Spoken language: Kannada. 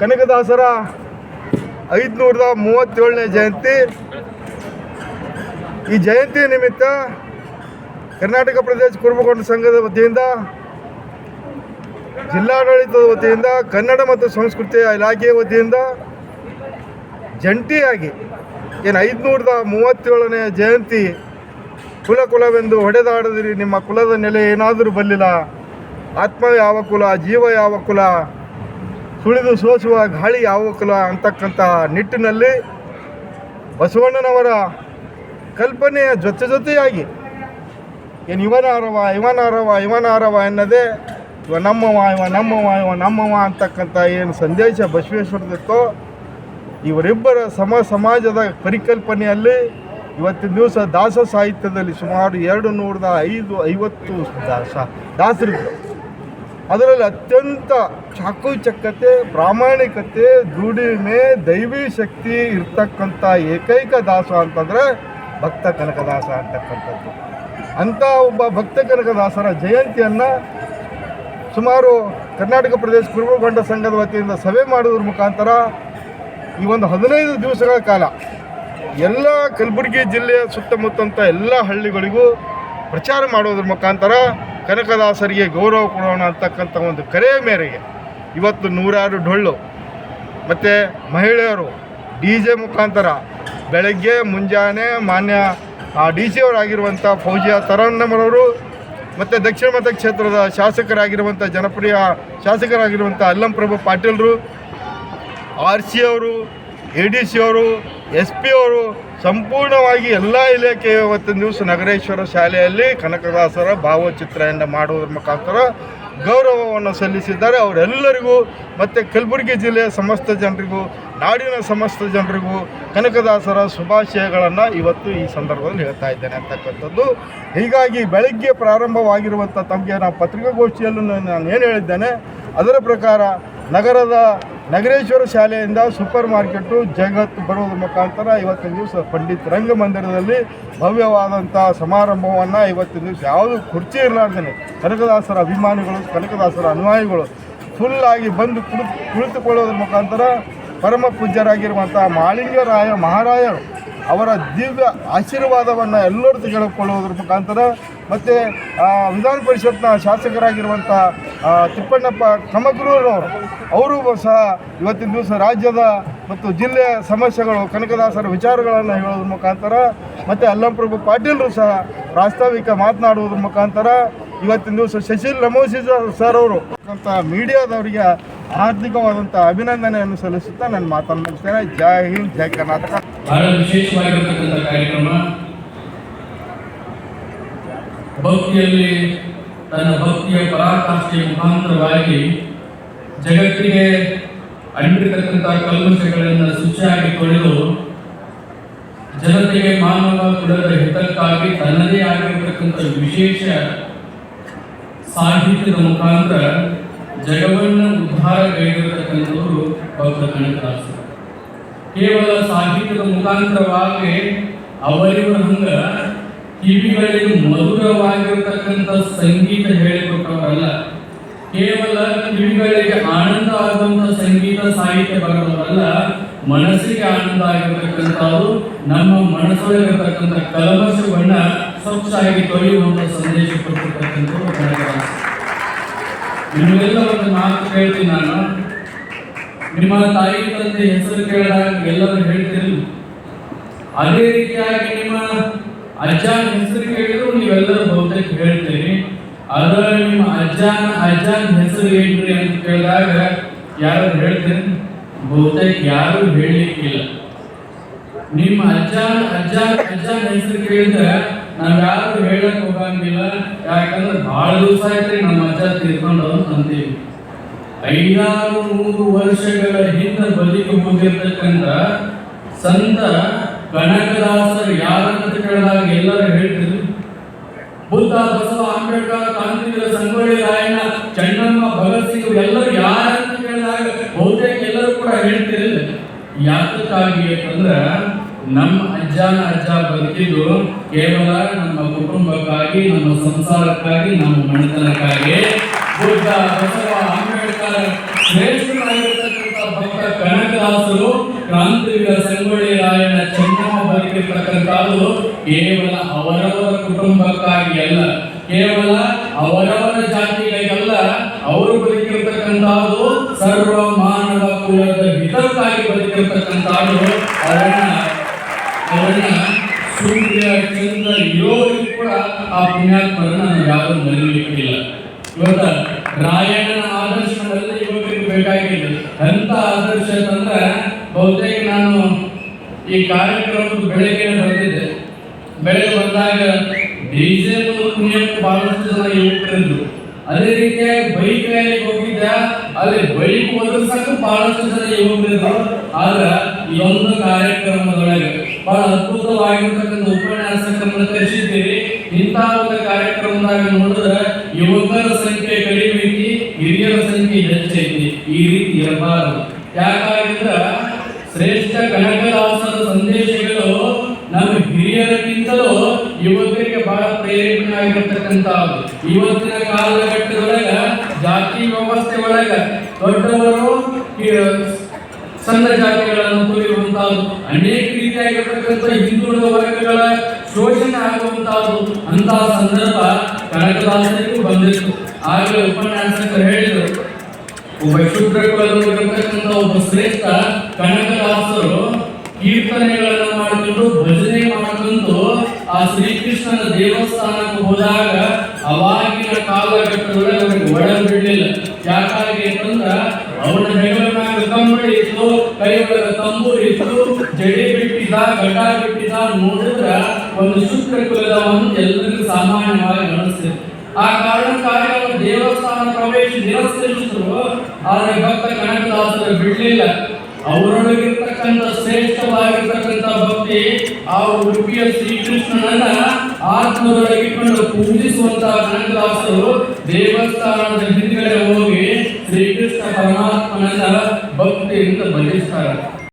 ಕನಕದಾಸರ ಐದುನೂರದ ಮೂವತ್ತೇಳನೇ ಜಯಂತಿ. ಈ ಜಯಂತಿ ನಿಮಿತ್ತ ಕರ್ನಾಟಕ ಪ್ರದೇಶ ಕುರುಬಗೊಂಡ ಸಂಘದ ವತಿಯಿಂದ, ಜಿಲ್ಲಾಡಳಿತದ ವತಿಯಿಂದ, ಕನ್ನಡ ಮತ್ತು ಸಂಸ್ಕೃತಿ ಇಲಾಖೆಯ ವತಿಯಿಂದ ಜಂಟಿಯಾಗಿ ಏನು ಐದುನೂರದ ಮೂವತ್ತೇಳನೇ ಜಯಂತಿ ಕುಲ ಕುಲವೆಂದು ಹೊಡೆದಾಡದಿರಿ. ನಿಮ್ಮ ಕುಲದ ನೆಲೆ ಏನಾದರೂ ಬರಲಿಲ್ಲ. ಆತ್ಮ ಯಾವ ಕುಲ, ಜೀವ ಯಾವ ಕುಲ? ಸುಳಿದು ಸೋಸುವ ಗಾಳಿ ಯಾವಕಲ ಅಂತಕ್ಕಂಥ ನಿಟ್ಟಿನಲ್ಲಿ ಬಸವಣ್ಣನವರ ಕಲ್ಪನೆಯ ಜೊತೆ ಜೊತೆಯಾಗಿ ಏನು ಇವನಾರವ ಇವನಾರವ ಇವನಾರವ ಎನ್ನದೇ ಇವ ನಮ್ಮವ ಇವ ನಮ್ಮವ ಇವ ನಮ್ಮವ ಅಂತಕ್ಕಂಥ ಏನು ಸಂದೇಶ ಬಸವೇಶ್ವರದಿತ್ತೋ, ಇವರಿಬ್ಬರ ಸಮ ಸಮಾಜದ ಪರಿಕಲ್ಪನೆಯಲ್ಲಿ ಇವತ್ತಿನ ದಿವಸ ದಾಸ ಸಾಹಿತ್ಯದಲ್ಲಿ ಸುಮಾರು ಎರಡು ನೂರದ ಐದು ಐವತ್ತು ದಾಸ ದಾಸರಿದ್ದರು ಅದರಲ್ಲಿ ಅತ್ಯಂತ ಚಾಕುಚಕ್ಕತೆ ಪ್ರಾಮಾಣಿಕತೆ, ದುಡಿಮೆ, ದೈವಿ ಶಕ್ತಿ ಇರ್ತಕ್ಕಂಥ ಏಕೈಕ ದಾಸ ಅಂತಂದರೆ ಭಕ್ತ ಕನಕದಾಸ ಅಂತಕ್ಕಂಥದ್ದು. ಅಂಥ ಒಬ್ಬ ಭಕ್ತ ಕನಕದಾಸರ ಜಯಂತಿಯನ್ನು ಸುಮಾರು ಕರ್ನಾಟಕ ಪ್ರದೇಶ ಕುರುಬಗೊಂಡ ಸಂಘದ ವತಿಯಿಂದ ಸಭೆ ಮಾಡೋದ್ರ ಮುಖಾಂತರ ಈ ಒಂದು ಹದಿನೈದು ದಿವಸಗಳ ಕಾಲ ಎಲ್ಲ ಕಲಬುರಗಿ ಜಿಲ್ಲೆಯ ಸುತ್ತಮುತ್ತಂಥ ಎಲ್ಲ ಹಳ್ಳಿಗಳಿಗೂ ಪ್ರಚಾರ ಮಾಡೋದ್ರ ಮುಖಾಂತರ ಕನಕದಾಸರಿಗೆ ಗೌರವ ಕೊಡೋಣ ಅಂತಕ್ಕಂಥ ಒಂದು ಕರೆ ಮೇರೆಗೆ ಇವತ್ತು ನೂರಾರು ಡೊಳ್ಳು. ಮತ್ತು ಮಹಿಳೆಯರು ಡಿ ಜೆ ಮುಖಾಂತರ ಬೆಳಗ್ಗೆ ಮುಂಜಾನೆ ಮಾನ್ಯ ಡಿ ಸಿ ಅವರಾಗಿರುವಂಥ ಫೌಜಿಯಾ ತರನ್ನಮರವರು ಮತ್ತು ದಕ್ಷಿಣ ಮತ ಕ್ಷೇತ್ರದ ಶಾಸಕರಾಗಿರುವಂಥ ಜನಪ್ರಿಯ ಶಾಸಕರಾಗಿರುವಂಥ ಅಲ್ಲಂಪ್ರಭು ಪಾಟೀಲ್ರು, ಆರ್ ಸಿ ಅವರು, ಎ ಡಿ ಸಿ ಅವರು, ಎಸ್ ಪಿ ಅವರು ಸಂಪೂರ್ಣವಾಗಿ ಎಲ್ಲ ಇಲಾಖೆಯ ಇವತ್ತಿನ ದಿವಸ ನಗರೇಶ್ವರ ಶಾಲೆಯಲ್ಲಿ ಕನಕದಾಸರ ಭಾವಚಿತ್ರವನ್ನು ಮಾಡುವುದರ ಮುಖಾಂತರ ಗೌರವವನ್ನು ಸಲ್ಲಿಸಿದ್ದಾರೆ. ಅವರೆಲ್ಲರಿಗೂ ಮತ್ತು ಕಲಬುರಗಿ ಜಿಲ್ಲೆಯ ಸಮಸ್ತ ಜನರಿಗೂ, ನಾಡಿನ ಸಮಸ್ತ ಜನರಿಗೂ ಕನಕದಾಸರ ಶುಭಾಶಯಗಳನ್ನು ಇವತ್ತು ಈ ಸಂದರ್ಭದಲ್ಲಿ ಹೇಳ್ತಾ ಇದ್ದೇನೆ ಅಂತಕ್ಕಂಥದ್ದು. ಹೀಗಾಗಿ ಬೆಳಗ್ಗೆ ಪ್ರಾರಂಭವಾಗಿರುವಂಥ ತಮಗೆ ನಾವು ಪತ್ರಿಕಾಗೋಷ್ಠಿಯಲ್ಲೂ ನಾನು ಏನು ಹೇಳಿದ್ದೇನೆ, ಅದರ ಪ್ರಕಾರ ನಗರದ ನಗರೇಶ್ವರ ಶಾಲೆಯಿಂದ ಸೂಪರ್ ಮಾರ್ಕೆಟು ಜಗತ್ತು ಬರೋದ್ರ ಮುಖಾಂತರ ಇವತ್ತಿನ ದಿವಸ ಪಂಡಿತ್ ರಂಗಮಂದಿರದಲ್ಲಿ ಭವ್ಯವಾದಂಥ ಸಮಾರಂಭವನ್ನು ಇವತ್ತಿನ ದಿವಸ ಯಾವುದು ಕುರ್ಚಿ ಇರಲಾರ್ದೇ ಕನಕದಾಸರ ಅಭಿಮಾನಿಗಳು, ಕನಕದಾಸರ ಅನುಯಾಯಿಗಳು ಫುಲ್ಲಾಗಿ ಬಂದು ಕುಳಿತು ಕುಳಿತುಕೊಳ್ಳೋದ್ರ ಮುಖಾಂತರ ಪರಮ ಪೂಜ್ಯರಾಗಿರುವಂಥ ಮಾಳಿಂಗರಾಯ ಮಹಾರಾಯರು ಅವರ ದಿವ್ಯ ಆಶೀರ್ವಾದವನ್ನು ಎಲ್ಲರೂ ತೆಗೆದುಕೊಳ್ಳುವುದರ ಮುಖಾಂತರ ಮತ್ತು ವಿಧಾನ ಪರಿಷತ್ನ ಶಾಸಕರಾಗಿರುವಂಥ ತಿಪ್ಪಣ್ಣಪ್ಪ ಕಮಗ್ರೂರವರು ಅವರು ಸಹ ಇವತ್ತಿನ ದಿವಸ ರಾಜ್ಯದ ಮತ್ತು ಜಿಲ್ಲೆಯ ಸಮಸ್ಯೆಗಳು, ಕನಕದಾಸರ ವಿಚಾರಗಳನ್ನು ಹೇಳೋದ್ರ ಮುಖಾಂತರ ಮತ್ತು ಅಲ್ಲಂಪ್ರಭು ಪಾಟೀಲರು ಸಹ ಪ್ರಾಸ್ತಾವಿಕ ಮಾತನಾಡುವುದ್ರ ಮುಖಾಂತರ ಇವತ್ತಿನ ದಿವಸ ಶಶಿಲ್ ರಮೋಸಿ ಸರ್ ಅವರು ಅಂತ ಮೀಡಿಯಾದವರಿಗೆ ಹಾರ್ದಿಕವಾದಂಥ ಅಭಿನಂದನೆಯನ್ನು ಸಲ್ಲಿಸುತ್ತಾ ನಾನು ಮಾತನ್ನು ಮುಗಿಸ್ತೇನೆ. ಜೈ ಹಿಂದ್, ಜೈ ಕರ್ನಾಟಕ. ಬಹಳ ವಿಶೇಷವಾಗಿರ್ತಕ್ಕಂಥ ಕಾರ್ಯಕ್ರಮ. ಭಕ್ತಿಯಲ್ಲಿ ತನ್ನ ಭಕ್ತಿಯ ಪರಾಕಾಷ್ಠೆಯ ಮುಖಾಂತರವಾಗಿ ಜಗತ್ತಿಗೆ ಅಂಟಿರತಕ್ಕಂಥ ಕಲ್ಮಶಗಳನ್ನು ಶುಚಿಯಾಗಿ ತೊಳೆದು ಜನತೆಗೆ ಮಾನವ ಕುಲದ ಹಿತಕ್ಕಾಗಿ ತನ್ನದೇ ಆಗಿರತಕ್ಕಂಥ ವಿಶೇಷ ಸಾಹಿತ್ಯದ ಮುಖಾಂತರ ಜಗವನ್ನು ಉದ್ಧಾರಗೈದಿರತಕ್ಕಂಥವರು ಭಕ್ತ ಕನಕದಾಸರು ಕೇವಲ ಸಾಹಿತ್ಯದ ಮುಖಾಂತರವಾಗಿ ಅವರಿವರ ಹಂಗ ಕಿವಿಗಳಿಗೆ ಮಧುರವಾಗಿರತಕ್ಕಂಥ ಸಂಗೀತ ಹೇಳಿಕೊಟ್ಟವರಲ್ಲ. ಕೇವಲ ಕಿವಿಗಳಿಗೆ ಆನಂದ ಆಗುವಂತ ಸಂಗೀತ ಸಾಹಿತ್ಯ ಬರೋದಲ್ಲ ಮನಸ್ಸಿಗೆ ಆನಂದ ಆಗಿರತಕ್ಕಂಥವ್ರು, ನಮ್ಮ ಮನಸ್ಸೊಳಗಿರತಕ್ಕಂಥ ಕಲವಶವನ್ನ ಸ್ವಚ್ಛಾಗಿ ತೊಳೆಯುವಂಥ ಸಂದೇಶ ಕೊಟ್ಟಿರ್ತಕ್ಕಂಥವ್ರು ನಿಮಗೆಲ್ಲ ಒಂದು ಮಾತು ಹೇಳ್ತೀನಿ ನಾನು. ನಿಮ್ಮ ತಾಯಿ ತಂದೆ ಹೆಸರು ಕೇಳಿದಾಗ ಎಲ್ಲರೂ ಹೇಳ್ತೀರಿ ಅದೇ ರೀತಿಯಾಗಿ ನಿಮ್ಮ ಅಜ್ಜನ ಹೆಸರು ಕೇಳಿದ್ರು ನೀವೆಲ್ಲರೂ ಬಹುತೇಕ ಹೇಳ್ತೀರಿ. ಅದರ ನಿಮ್ಮ ಅಜ್ಜನ ಅಜ್ಜನ ಹೆಸರು ಏನ್ರಿ ಅಂತ ಕೇಳಿದಾಗ ಯಾರು ಹೇಳ್ತೀರಿ? ಬಹುತೇಕ ಯಾರು ಹೇಳಲಿಕ್ಕಿಲ್ಲ. ನಿಮ್ಮ ಅಜ್ಜ ಅಜ್ಜ, ಅಜ್ಜನ ಹೆಸರು ಕೇಳಿದ್ರೆ ನಾವ್ ಯಾರು ಹೇಳಕ್ ಹೋಗಂಗಿಲ್ಲ. ಯಾಕಂದ್ರೆ ಬಹಳ ದಿವಸ ಆಯ್ತ್ರಿ ನಮ್ಮ ಅಜ್ಜ ತೀರ್ಕೊಂಡು ಅಂತೀವಿ ಐದಾರು ನೂರು ವರ್ಷಗಳ ಹಿಂದೆ ಬದುಕಿ ಹೋಗಿರ್ತಕ್ಕಂಥ ಸಂತ ಕನಕದಾಸರು ಯಾರಂತ ಕೇಳಿದಾಗ ಎಲ್ಲರೂ ಹೇಳ್ತಿದ್ರು? ಬುದ್ಧ, ಬಸವ, ಅಂಬೇಡ್ಕರ್ ಕಾಂತಿವೀರ ಸಂಗೊಳ್ಳಿ, ರಾಯಣ್ಣ, ಚೆನ್ನಮ್ಮ, ಭಗತ್ ಸಿಂಗ್ ಎಲ್ಲರೂ ಯಾರಂತ ಕೇಳಿದಾಗ ಬಹುತೇಕ ಎಲ್ಲರೂ ಕೂಡ ಹೇಳ್ತಿರಲಿಲ್ಲ ಯಾತಕ್ಕಾಗಿ ಅಂತಂದ್ರೆ ನಮ್ಮ ಅಜ್ಜನ ಅಜ್ಜ ಬದುಕಿದ್ದು ಕೇವಲ ನಮ್ಮ ಕುಟುಂಬಕ್ಕಾಗಿ, ನಮ್ಮ ಸಂಸಾರಕ್ಕಾಗಿ, ನಮ್ಮ ಮನೆತನಕ್ಕಾಗಿ ಬುದ್ಧ, ಬಸವ ಶ್ರೇಷ್ಠರಾಗಿರ್ತಕ್ಕಂಥ ಭಕ್ತ ಕನಕದಾಸರು, ಕ್ರಾಂತಿವೀರ ಸಂಗೊಳ್ಳಿ ರಾಯಣ್ಣ ಚೆನ್ನಮ್ಮ ಬದುಕಿರ್ತಕ್ಕಂಥದ್ದು ಕೇವಲ ಅವರವರ ಕುಟುಂಬಕ್ಕಾಗಿ ಅಲ್ಲ, ಕೇವಲ ಅವರವರ ಜಾತಿಗಳಿಗಲ್ಲ, ಅವರು ಬದುಕಿರ್ತಕ್ಕಂಥದ್ದು ಸರ್ವ ಮಾನವ ಕುಲದ ಹಿತಕ್ಕಾಗಿ ಬದುಕಿರ್ತಕ್ಕಂಥದ್ದು ಅವರನ್ನ ಅವರನ್ನ ಸೂರ್ಯ, ಚಂದ್ರ, ಇರೋರಿಗೂ ಕೂಡ ಆ ಪುಣ್ಯಾತ್ಮರನ್ನ ಯಾರು ಮರೀಲಿಕ್ಕಿಲ್ಲ. ಇವತ್ತ ಆದರ್ಶವೆಲ್ಲ ಬೇಕಾಗಿಲ್ಲ ಎಂತ ಆದರ್ಶ ಅಂತಂದ್ರೆ ಬಹುತೇಕ ನಾನು ಈ ಕಾರ್ಯಕ್ರಮಕ್ಕೆ ಬೆಳಗ್ಗೆ ಬಂದಿದ್ದೆ ಬೆಳಗ್ಗೆ ಬಂದಾಗ ಡಿಜೆ ಮೂಲಕ ಬಹಳಷ್ಟು ಜನ ಯುವಕರಿದ್ರು ಅದೇ ರೀತಿಯಾಗಿ ಬೈಕ್ ರ್ಯಾಲಿಗೆ ಹೋಗಿದ್ದ. ಅಲ್ಲಿ ಬೈಕ್ ಒದರ್ಸಕ್ಕೂ ಬಹಳಷ್ಟು ಜನ ಯುವಕರಿದ್ರು ಆದ್ರೆ ಈ ಒಂದು ಕಾರ್ಯಕ್ರಮದೊಳಗೆ ಬಹಳ ಅದ್ಭುತವಾಗಿರ್ತಕ್ಕಂಥ ಉಪನ್ಯಾಸಕರನ್ನು ಕರೆಸಿದ್ದೀರಿ ಇಂತಹ ಒಂದು ಕಾರ್ಯಕ್ರಮದಾಗ ನೋಡಿದ್ರೆ ಯುವಕರ ಸಂಖ್ಯೆ ಕಡಿಮೆ ಸಂಖ್ಯೆ ಹೆಚ್ಚೈತಿ, ಈ ರೀತಿ ಇರಬಾರದು. ಯಾಕಾಗಿದ್ರ ಶ್ರೇಷ್ಠ ಕನಕದಾಸರ ಸಂದೇಶಗಳು ನಮ್ಮ ಹಿರಿಯರಕ್ಕಿಂತಲೂ ಯುವಕರಿಗೆ ಬಹಳ ಪ್ರೇರೇಪಣೆಯಾಗಿರ್ತಕ್ಕಂಥದ್ದು ಇವತ್ತಿನ ಕಾಲಘಟ್ಟದೊಳಗ, ಜಾತಿ ವ್ಯವಸ್ಥೆ ಒಳಗ ದೊಡ್ಡವರು ಸಣ್ಣ ಜಾತಿಗಳನ್ನು ತೋರಿರುವಂತಹದ್ದು ಅನೇಕ ರೀತಿಯಾಗಿರ್ತಕ್ಕಂಥ ಹಿಂದುಳಿದ ವರ್ಗಗಳ ಶೋಷಣೆ ಆಗುವಂತಹದ್ದು ಅಂತಹ ಸಂದರ್ಭ ಕನಕದಾಸರಿಗೂ ಬಂದಿತ್ತು. ಆಗಲೇ ಉಪನ್ಯಾಸಕರು ಹೇಳಿದರು ಒಬ್ಬ ಒಬ್ಬ ಶ್ರೇಷ್ಠ ಕನಕದಾಸರು ಕೀರ್ತನೆಗಳನ್ನು ಮಾಡಿಕೊಂಡು ಭಜನೆ ಮಾಡಿಕೊಂಡು ಆ ಶ್ರೀಕೃಷ್ಣನ ದೇವಸ್ಥಾನಕ್ಕೆ ಹೋದಾಗ ಅವಾಗಿನ ಕಾಲಘಟ್ಟದೊಳಗೆ ಅವರಿಗೆ ಒಳ ಬಿಡಲಿಲ್ಲ ಯಾಕಾಗಿ ಅಂತಂದ್ರ ಅವನ ಹೆಗಲನಾಗ ಕಂಬಳಿ ಇತ್ತು ಕೈ ಒಳಗ ತಂಬೂರಿ ಇತ್ತು ಜಡಿ ಬಿಟ್ಟಿದ ಗಡ್ಡ ಬಿಟ್ಟಿದ ನೋಡಿದ್ರ ಒಂದು ಶುದ್ಧ ಕುಲದವನು ಎಲ್ಲರಿಗೂ ಸಾಮಾನ್ಯವಾಗಿ ಅನಿಸ್ತಿತ್ತು ಆ ಕಾರಣಕ್ಕಾಗಿ ದೇವಸ್ಥಾನ ಪ್ರವೇಶ ನಿರಸ್ಕರಿಸಿದ್ರು, ಆದರೆ ಭಕ್ತ ಕನಕದಾಸರು ಬಿಡಲಿಲ್ಲ. ಅವರೊಳಗಿರ್ತಕ್ಕಂಥ ಶ್ರೇಷ್ಠವಾಗಿರ್ತಕ್ಕಂಥ ಭಕ್ತಿ, ಆ ಉಡುಪಿಯ ಶ್ರೀಕೃಷ್ಣನನ್ನ ಆತ್ಮದೊಳಗಿಟ್ಟುಕೊಂಡು ಪೂಜಿಸುವಂತಹ ಕನಕದಾಸರು ದೇವಸ್ಥಾನದ ಹಿಂದ್ಗಡೆ ಹೋಗಿ ಶ್ರೀಕೃಷ್ಣ ಪರಮಾತ್ಮನನ್ನ ಭಕ್ತಿಯಿಂದ ಭಜಿಸ್ತಾರೆ.